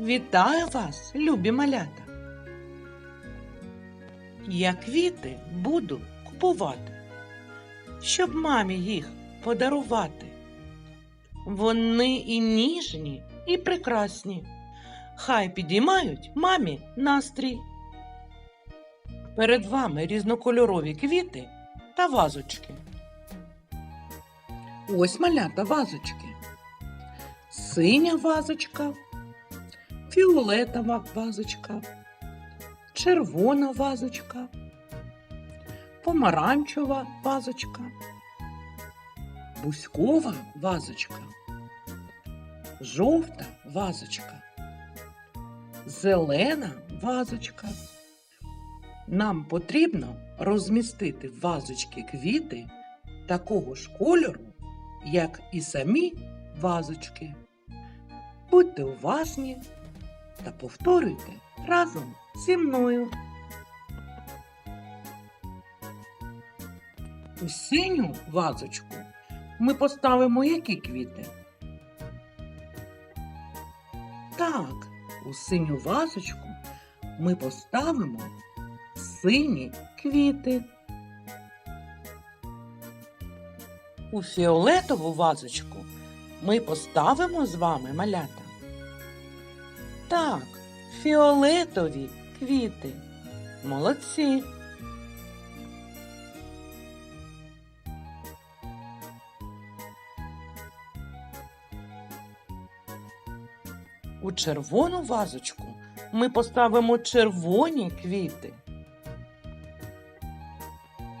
Вітаю вас, любі малята. Я квіти буду купувати, щоб мамі їх подарувати. Вони і ніжні, і прекрасні. Хай підіймають мамі настрій. Перед вами різнокольорові квіти та вазочки. Ось малята вазочки. Синя вазочка, фіолетова вазочка, червона вазочка, помаранчева вазочка, бузькова вазочка, жовта вазочка, зелена вазочка. Нам потрібно розмістити вазочки квіти такого ж кольору, як і самі вазочки. Будьте уважні та повторюйте разом зі мною. У синю вазочку ми поставимо які квіти? Так, у синю вазочку ми поставимо сині квіти. У фіолетову вазочку ми поставимо з вами малята. Так, фіолетові квіти. Молодці. У червону вазочку ми поставимо червоні квіти.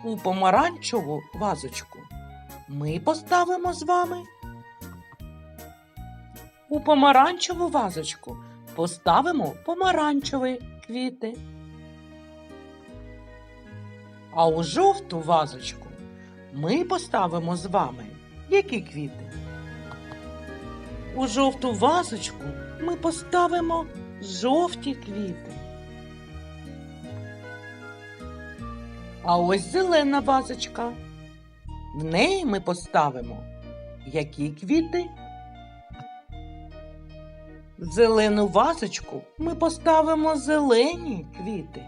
У помаранчеву вазочку ми поставимо з вами. У помаранчеву вазочку поставимо помаранчеві квіти. А у жовту вазочку ми поставимо з вами які квіти? У жовту вазочку ми поставимо жовті квіти. А ось зелена вазочка. В неї ми поставимо які квіти? В зелену вазочку ми поставимо зелені квіти.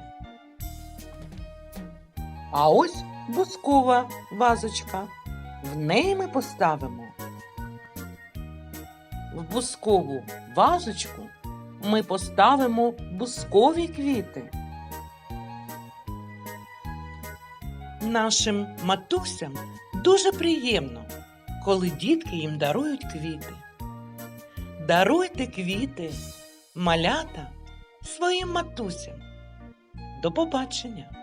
А ось бускова вазочка. В неї ми поставимо. В бускову вазочку ми поставимо бускові квіти. Нашим матусям дуже приємно, коли дітки їм дарують квіти. Даруйте квіти, малята своїм матусям. До побачення!